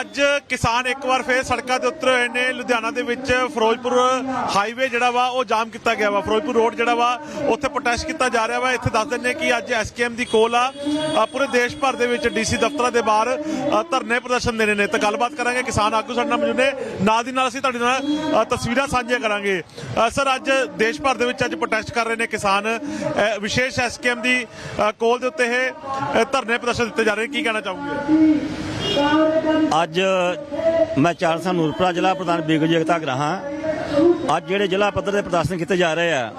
ਅੱਜ ਕਿਸਾਨ ਇੱਕ ਵਾਰ ਫੇਰ ਸੜਕਾਂ ਤੇ ਉਤਰੇ ਹੋਏ ਨੇ। ਲੁਧਿਆਣਾ ਦੇ ਵਿੱਚ ਫਿਰੋਜ਼ਪੁਰ ਹਾਈਵੇ ਜਿਹੜਾ ਵਾ ਉਹ ਜਾਮ ਕੀਤਾ ਗਿਆ ਵਾ। ਫਿਰੋਜ਼ਪੁਰ ਰੋਡ ਜਿਹੜਾ ਵਾ ਉੱਥੇ ਪ੍ਰੋਟੈਸਟ ਕੀਤਾ ਜਾ ਰਿਹਾ ਵਾ। ਇੱਥੇ ਦੱਸ ਦਿੰਨੇ ਕਿ ਅੱਜ ਐਸਕੇਐਮ ਦੀ ਕੋਲ ਆ। ਪੂਰੇ ਦੇਸ਼ ਭਰ ਦੇ ਵਿੱਚ ਡੀਸੀ ਦਫ਼ਤਰਾਂ ਦੇ ਬਾਹਰ ਧਰਨੇ ਪ੍ਰਦਰਸ਼ਨ ਦੇਣੇ ਨੇ। ਤਾਂ ਗੱਲਬਾਤ ਕਰਾਂਗੇ ਕਿਸਾਨ ਆਗੂ ਸਾਡੇ ਨਾਲ ਮੌਜੂਦ ਨੇ। ਨਾਲ ਦੀ ਨਾਲ ਅਸੀਂ ਤੁਹਾਡੇ ਨਾਲ ਤਸਵੀਰਾਂ ਸਾਂਝੀਆਂ ਕਰਾਂਗੇ। ਸਰ ਅੱਜ ਦੇਸ਼ ਭਰ ਦੇ ਵਿੱਚ ਅੱਜ ਪ੍ਰੋਟੈਸਟ ਕਰ ਰਹੇ ਨੇ ਕਿਸਾਨ। ਅ, ਵਿਸ਼ੇਸ਼ ਐਸਕੇਐਮ ਦੀ ਕੋਲ ਦੇ ਉੱਤੇ ਇਹ ਧਰਨੇ ਪ੍ਰਦਰਸ਼ਨ ਦਿੱਤੇ ਜਾ ਰਹੇ ਕੀ ਕਹਿਣਾ ਚਾਹੋਗੇ? ਅੱਜ ਮੈਂ ਚਾਰਸਾ ਨੂਰਪੁਰਾ ਜ਼ਿਲ੍ਹਾ ਪ੍ਰਧਾਨ ਬੇਗੂ ਜਗਤਾ ਗ੍ਰਾਹਾਂ ਅੱਜ ਜਿਹੜੇ ਜ਼ਿਲ੍ਹਾ ਪੱਧਰ ਦੇ ਪ੍ਰਦਰਸ਼ਨ ਕੀਤੇ ਜਾ ਰਹੇ ਆ,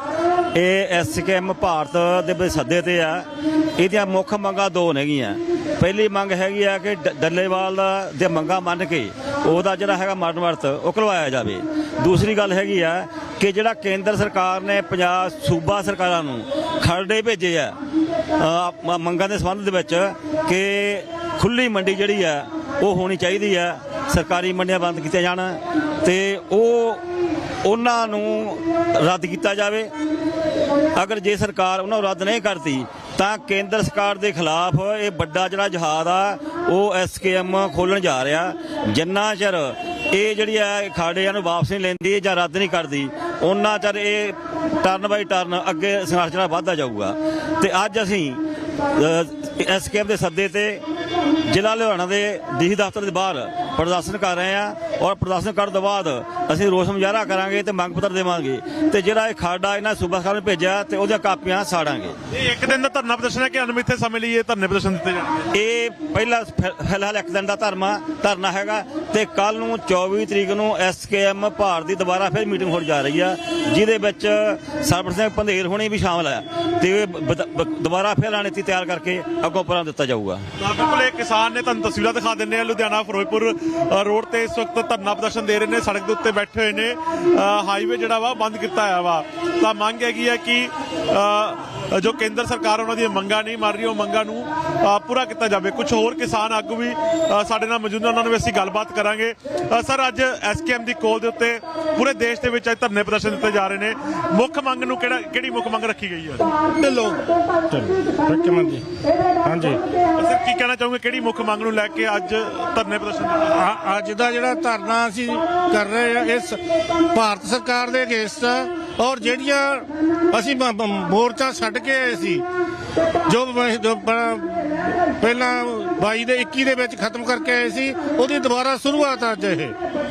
ਇਹ ਐਸਕੇਐਮ ਭਾਰਤ ਦੇ ਸੱਦੇ ਤੇ ਆ। ਇਹਦੀਆਂ ਮੁੱਖ ਮੰਗਾਂ ਦੋ ਨੇਗੀਆਂ। ਪਹਿਲੀ ਮੰਗ ਹੈਗੀ ਆ ਕਿ ਡੱਲੇਵਾਲ ਦੇ ਮੰਗਾਂ ਮੰਨ ਕੇ ਉਹਦਾ ਜਿਹੜਾ ਹੈਗਾ ਮਰਨ ਵਰਤ ਉਹ ਕਰਵਾਇਆ ਜਾਵੇ। ਦੂਸਰੀ ਗੱਲ ਹੈਗੀ ਆ ਕਿ ਜਿਹੜਾ ਕੇਂਦਰ ਸਰਕਾਰ ਨੇ ਪੰਜਾਬ ਸੂਬਾ ਸਰਕਾਰਾਂ ਨੂੰ ਖਰੜੇ ਭੇਜੇ ਆ ਮੰਗਾਂ ਦੇ ਸੰਬੰਧ ਦੇ ਵਿੱਚ ਕਿ ਖੁੱਲੀ ਮੰਡੀ ਜਿਹੜੀ ਆ, ਉਹ ਹੋਣੀ ਚਾਹੀਦੀ ਆ। ਸਰਕਾਰੀ ਮੰਡੀਆਂ ਬੰਦ ਕੀਤੀਆਂ ਜਾਣ ਤੇ ਉਹ ਉਹਨਾਂ ਨੂੰ ਰੱਦ ਕੀਤਾ ਜਾਵੇ। ਅਗਰ ਜੇ ਸਰਕਾਰ ਉਹਨਾਂ ਨੂੰ ਰੱਦ ਨਹੀਂ ਕਰਦੀ, ਤਾਂ ਕੇਂਦਰ ਸਰਕਾਰ ਦੇ ਖਿਲਾਫ ਇਹ ਵੱਡਾ ਜਿਹੜਾ ਜਹਾਦ ਆ, ਉਹ ਐਸਕੇਐਮ ਖੋਲਣ ਜਾ ਰਿਹਾ। ਜਿੰਨਾ ਚਿਰ ਇਹ ਜਿਹੜੀ ਆ ਖਾੜਿਆਂ ਨੂੰ ਵਾਪਸ ਨਹੀਂ ਲੈਂਦੀ ਜਾਂ ਰੱਦ ਨਹੀਂ ਕਰਦੀ ਉਹਨਾਂ ਚਿਰ ਇਹ ਟਰਨ ਬਾਈ ਟਰਨ ਅੱਗੇ ਸੰਘਰਸ਼ ਜਿਹੜਾ ਵੱਧਦਾ ਜਾਊਗਾ। ਤੇ ਅੱਜ ਅਸੀਂ ਐਸਕੇਐਮ ਦੇ ਸੱਦੇ ਤੇ ਜ਼ਿਲ੍ਹਾ ਲੁਧਿਆਣਾ ਦੇ ਡੀਸੀ ਦਫ਼ਤਰ ਦੇ ਬਾਹਰ ਪ੍ਰਦਰਸ਼ਨ ਕਰ ਰਹੇ ਆ ਔਰ ਪ੍ਰਦਰਸ਼ਨ ਕਰਨ ਤੋਂ ਬਾਅਦ ਅਸੀਂ ਰੋਸ ਮੁਜ਼ਾਹਰਾ ਕਰਾਂਗੇ ਤੇ ਮੰਗ ਪੱਤਰ ਦੇਵਾਂਗੇ। ਤੇ ਜਿਹੜਾ ਇਹ ਖਾੜਾ ਇਹਨਾਂ ਸੂਬਾ ਸਰਕਾਰ ਨੂੰ ਭੇਜਿਆ ਤੇ ਉਹਦੀਆਂ ਕਾਪੀਆਂ ਸਾੜਾਂਗੇ। ਇਹ ਇੱਕ ਦਿਨ ਦਾ ਧਰਨਾ ਪ੍ਰਦਰਸ਼ਨ ਹੈ ਕਿ ਅਨਮਿੱਥੇ ਸਮੇਂ ਲਈ ਇਹ ਧਰਨੇ ਪ੍ਰਦਰਸ਼ਨ ਦਿੱਤੇ ਜਾਣਗੇ? ਇਹ ਪਹਿਲਾ ਫਿਲਹਾਲ ਇੱਕ ਦਿਨ ਦਾ ਧਰਮਾ ਧਰਨਾ ਹੈਗਾ ਤੇ ਕੱਲ ਨੂੰ 24 ਤਰੀਕ ਨੂੰ ਐਸਕੇਐਮ ਭਾਰਤ ਦੀ ਦੁਬਾਰਾ ਫਿਰ ਮੀਟਿੰਗ ਹੋਣ ਜਾ ਰਹੀ ਆ ਜਿਹਦੇ ਵਿੱਚ ਸਰਬਰ ਸਿੰਘ ਪੰਧੇਰ ਹੋਣੀ ਵੀ ਸ਼ਾਮਲ ਹੈ ਤੇ ਦੁਬਾਰਾ ਫਿਰ ਰਣਨੀਤੀ ਤਿਆਰ ਕਰਕੇ ਅੱਗੋਂ ਪਰਾਂ ਦਿੱਤਾ ਜਾਊਗਾ। ਬਿਲਕੁਲ ਇਹ ਕਿਸਾਨ ਨੇ ਤੁਹਾਨੂੰ ਤਸਵੀਰਾਂ ਦਿਖਾ ਦਿੰਨੇ ਆ ਲੁਧਿਆਣਾ ਫਿਰੋਜ਼ਪੁਰ ਰੋਡ ਤੇ ਇਸ ਵਕਤ ਧਰਨਾ ਪ੍ਰਦਰਸ਼ਨ ਦੇ ਰਹੇ ਨੇ। ਸੜਕ ਦੇ ਉੱਤੇ ਬੈਠੇ ਹੋਏ ਨੇ। ਅ, ਹਾਈਵੇ ਜਿਹੜਾ ਵਾ ਬੰਦ ਕੀਤਾ ਹੋਇਆ ਵਾ। ਤਾਂ ਮੰਗ ਹੈਗੀ ਹੈ ਕਿ ਅ, ਜੋ ਕੇਂਦਰ ਸਰਕਾਰ ਉਹਨਾਂ ਦੀਆਂ ਮੰਗਾਂ ਨਹੀਂ ਮੰਨ ਰਹੀ ਉਹ ਮੰਗਾਂ ਨੂੰ ਪੂਰਾ ਕੀਤਾ ਜਾਵੇ। ਕੁਝ ਹੋਰ ਕਿਸਾਨ ਆਗੂ ਵੀ ਸਾਡੇ ਨਾਲ ਮੌਜੂਦ ਨੇ ਉਹਨਾਂ ਨੂੰ ਵੀ ਅਸੀਂ ਗੱਲਬਾਤ ਕਰਾਂਗੇ। ਸਰ ਅੱਜ ਐਸਕੇਐਮ ਦੀ ਕੋਲ ਦੇ ਉੱਤੇ ਪੂਰੇ ਦੇਸ਼ ਦੇ ਵਿੱਚ ਅੱਜ ਧਰਨੇ ਪ੍ਰਦਰਸ਼ਨ ਦਿੱਤੇ ਜਾ ਰਹੇ ਨੇ। ਮੁੱਖ ਮੰਗ ਨੂੰ ਕਿਹੜਾ ਕਿਹੜੀ ਮੁੱਖ ਮੰਗ ਰੱਖੀ ਗਈ ਹੈ? ਢਿੱਲੋਂ ਰੱਖਮਨ ਜੀ। ਹਾਂਜੀ। ਸਰ ਕੀ ਕਹਿਣਾ ਚਾਹੋਗੇ? ਕਿਹੜੀ ਮੁੱਖ ਮੰਗ ਨੂੰ ਲੈ ਕੇ ਅੱਜ ਧਰਨੇ ਪ੍ਰਦਰਸ਼ਨ ਅੱਜ ਦਾ ਜਿਹੜਾ ਧਰਨਾ ਅਸੀਂ ਕਰ ਰਹੇ ਆ ਇਸ ਭਾਰਤ ਸਰਕਾਰ ਦੇ ਅਗੇਂਸਟ ਔਰ ਜਿਹੜੀਆਂ ਅਸੀਂ ਮ- ਮ- ਮੋਰਚਾ ਛੱਡ ਕੇ ਆਏ ਸੀ ਜੋ ਬ- ਜੋ ਪ- ਪਹਿਲਾਂ 22 ਦੇ 21 ਦੇ ਵਿੱਚ ਖਤਮ ਕਰਕੇ ਆਏ ਸੀ ਉਹਦੀ ਦੁਬਾਰਾ ਸ਼ੁਰੂਆਤ ਅੱਜ ਇਹ।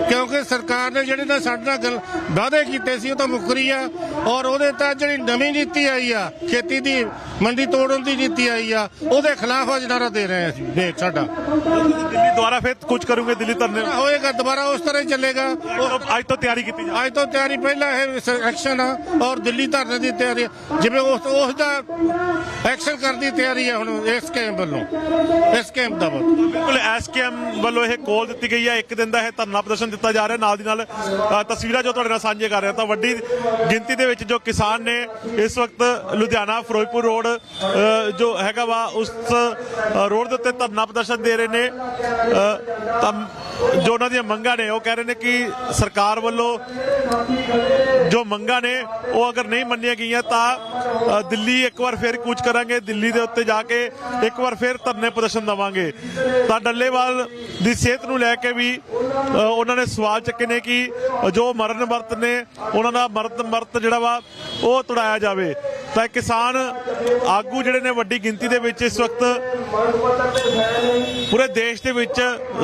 ਕਿਉਂਕਿ ਸਰਕਾਰ ਨੇ ਜਿਹੜੇ ਨਾਲ ਸਾਡੇ ਨਾਲ ਗੱਲ ਵਾਅਦੇ ਕੀਤੇ ਸੀ ਉਹ ਤਾਂ ਮੁੱਕਰੀ ਆ। ਔਰ ਉਹਦੇ ਤਹਿਤ ਜਿਹੜੀ ਨਵੀਂ ਨੀਤੀ ਆਈ ਆ ਖੇਤੀ ਦੀ ਮੰਡੀ ਤੋੜਨ ਦੀ ਨੀਤੀ ਆਈ ਆ ਉਹਦੇ ਖਿਲਾਫ ਅੱਜ ਨਾਰਾ ਦੇ ਰਹੇ ਆ ਅਸੀਂ ਦੇਖ ਸਾਡਾ। ਦਿੱਲੀ ਦੁਆਰਾ ਫਿਰ ਕੁਝ ਕਰੂਗੇ ਦਿੱਲੀ ਧਰਨੇ ਹੋਏਗਾ ਦੁਬਾਰਾ ਉਸ ਤਰ੍ਹਾਂ ਹੀ ਚੱਲੇਗਾ। ਉਹ ਅੱਜ ਤੋਂ ਤਿਆਰੀ ਕੀਤੀ ਜਾ ਅੱਜ ਤੋਂ ਤਿਆਰੀ ਪਹਿਲਾਂ ਇਹ ਐਕਸ਼ਨ ਆ ਔਰ ਦਿੱਲੀ ਧਰਨੇ ਦੀ ਤਿਆਰੀ ਜਿਵੇਂ ਉਸ ਉਸ ਦਾ ਐਕਸ਼ਨ ਕਰਨ ਦੀ ਤਿਆਰੀ ਹੈ ਹੁਣ ਇਸ ਕੈਂਪ ਵੱਲੋਂ। ਇਸ ਕੈਂਪ ਦਾ ਵੱਲੋਂ ਬਿਲਕੁਲ ਐਸਕੇਐਮ ਵੱਲੋਂ ਇਹ ਕੋਲ ਦਿੱਤੀ ਗਈ ਹੈ। ਇੱਕ ਦਿਨ ਦਾ ਇਹ ਧਰਨਾ ਪ੍ਰਦਰਸ਼ਨ ਦਿੱਤਾ ਜਾ ਰਿਹਾ। ਨਾਲ ਦੀ ਨਾਲ ਤਸਵੀਰਾਂ ਜੋ ਤੁਹਾਡੇ ਨਾਲ ਸਾਂਝੇ ਕਰ ਰਿਹਾ ਤਾਂ ਵੱਡੀ ਗਿਣਤੀ ਦੇ ਵਿੱਚ ਜੋ ਕਿਸਾਨ ਨੇ ਇਸ ਵਕਤ ਲੁਧਿਆਣਾ, ਫਿਰੋਜ਼ਪੁਰ ਰੋਡ ਜੋ ਹੈਗਾ ਵਾ, ਉਸ ਰੋਡ ਦੇ ਉੱਤੇ ਧਰਨਾ ਪ੍ਰਦਰਸ਼ਨ ਦੇ ਰਹੇ ਨੇ। ਤਾਂ ਜੋ ਉਹਨਾਂ ਦੀਆਂ ਮੰਗਾਂ ਨੇ, ਉਹ ਕਹਿ ਰਹੇ ਨੇ ਕਿ ਸਰਕਾਰ ਵੱਲੋਂ ਜੋ ਮੰਗਾਂ ਨੇ, ਉਹ ਅਗਰ ਨਹੀਂ ਮੰਨੀਆਂ ਗਈਆਂ ਤਾਂ ਦਿੱਲੀ ਇੱਕ ਵਾਰ ਫਿਰ ਕੂਚ ਕਰਾਂਗੇ। ਦਿੱਲੀ ਦੇ ਉੱਤੇ ਜਾ ਕੇ ਇੱਕ ਵਾਰ ਫਿਰ ਧਰਨੇ ਪ੍ਰਦਰਸ਼ਨ ਦਵਾਂਗੇ। ਤਾਂ ਡੱਲੇਵਾਲ ਦੀ ਸਿਹਤ ਨੂੰ ਲੈ ਕੇ ਵੀ ਉਹਨਾਂ ਨੇ ਸਵਾਲ ਚੱਕੇ ਨੇ ਕਿ ਜੋ ਮਰਨ ਵਰਤ ਨੇ, ਉਹਨਾਂ ਦਾ ਮਰਦ ਮਰਤ ਜਿਹੜਾ ਵਾ, ਉਹ ਤੁੜਾਇਆ ਜਾਵੇ। ਤਾਂ ਕਿਸਾਨ ਆਗੂ ਜਿਹੜੇ ਨੇ ਵੱਡੀ ਗਿਣਤੀ ਦੇ ਵਿੱਚ ਇਸ ਵਕਤ ਪੂਰੇ ਦੇਸ਼ ਦੇ ਵਿੱਚ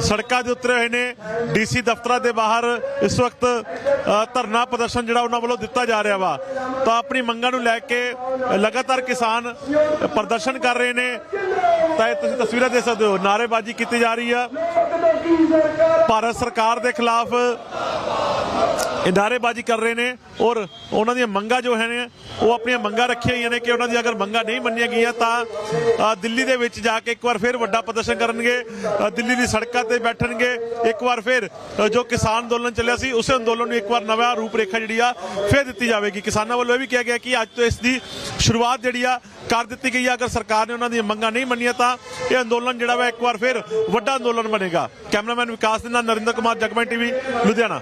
ਸੜਕਾਂ ਦੇ ਉਤਰੇ ਹੋਏ ਨੇ, ਡੀਸੀ ਦਫ਼ਤਰਾਂ ਦੇ ਬਾਹਰ ਇਸ ਵਕਤ ਧਰਨਾ ਪ੍ਰਦਰਸ਼ਨ ਜਿਹੜਾ ਉਹਨਾਂ ਵੱਲੋਂ ਦਿੱਤਾ ਜਾ ਰਿਹਾ ਵਾ। ਤਾਂ ਆਪਣੀ ਮੰਗਾਂ ਨੂੰ ਲੈ ਕੇ ਲਗਾਤਾਰ ਕਿਸਾਨ ਪ੍ਰਦਰਸ਼ਨ ਕਰ ਰਹੇ ਨੇ। ਤਾਂ ਇਹ ਤੁਸੀਂ ਤਸਵੀਰਾਂ ਦੇ ਸਕਦੇ ਹੋ। ਨਾਅਰੇਬਾਜ਼ੀ ਕੀਤੀ ਜਾ ਰਹੀ ਆ। ਭਾਰਤ ਸਰਕਾਰ ਦੇ ਖਿਲਾਫ ਇਹ ਨਾਅਰੇਬਾਜ਼ੀ ਕਰ ਰਹੇ ਨੇ ਔਰ ਉਹਨਾਂ ਦੀਆਂ ਮੰਗਾਂ ਜੋ ਹੈ ਨੇ, ਉਹ ਆਪਣੀਆਂ ਮੰਗਾਂ ਰੱਖੀਆਂ ਹੋਈਆਂ ਨੇ ਕਿ ਉਹਨਾਂ ਦੀ ਅਗਰ ਮੰਗਾਂ ਨਹੀਂ ਮੰਨੀਆਂ ਗਈਆਂ ਤਾਂ ਦਿੱਲੀ ਦੇ ਵਿੱਚ ਜਾ ਕੇ ਇੱਕ ਵਾਰ ਫਿਰ ਵੱਡਾ ਪ੍ਰਦਰਸ਼ਨ ਕਰਨਗੇ ਦਿੱਲੀ ਦੀ ਸੜਕਾਂ ਤੇ ਬੈਠਣਗੇ, ਇੱਕ ਵਾਰ ਫਿਰ ਜੋ ਕਿਸਾਨ ਅੰਦੋਲਨ ਚੱਲਿਆ ਸੀ, ਉਸੇ ਅੰਦੋਲਨ ਨੂੰ ਇੱਕ ਵਾਰ ਨਵਾਂ ਰੂਪ ਰੇਖਾ ਜਿਹੜੀ ਆ, ਫਿਰ ਦਿੱਤੀ ਜਾਵੇਗੀ। ਕਿਸਾਨਾਂ ਵੱਲੋਂ ਇਹ ਵੀ ਕਿਹਾ ਗਿਆ ਕਿ ਅੱਜ ਤੋਂ ਇਸ ਦੀ ਸ਼ੁਰੂਆਤ ਜਿਹੜੀ ਆ, ਕਰ ਦਿੱਤੀ ਗਈ ਆ। ਅਗਰ ਸਰਕਾਰ ਨੇ ਉਹਨਾਂ ਦੀਆਂ ਮੰਗਾਂ ਨਹੀਂ ਮੰਨੀਆਂ ਤਾਂ ਇਹ ਅੰਦੋਲਨ ਜਿਹੜਾ ਵਾ ਇੱਕ ਵਾਰ ਫਿਰ ਵੱਡਾ ਅੰਦੋਲਨ ਬਣੇਗਾ। ਕੈਮਰਾਮੈਨ ਵਿਕਾਸ ਦੇ ਨਾਲ ਨਰਿੰਦਰ ਕੁਮਾਰ, ਜਗਮਨ ਟੀਵੀ, ਲੁਧਿਆਣਾ।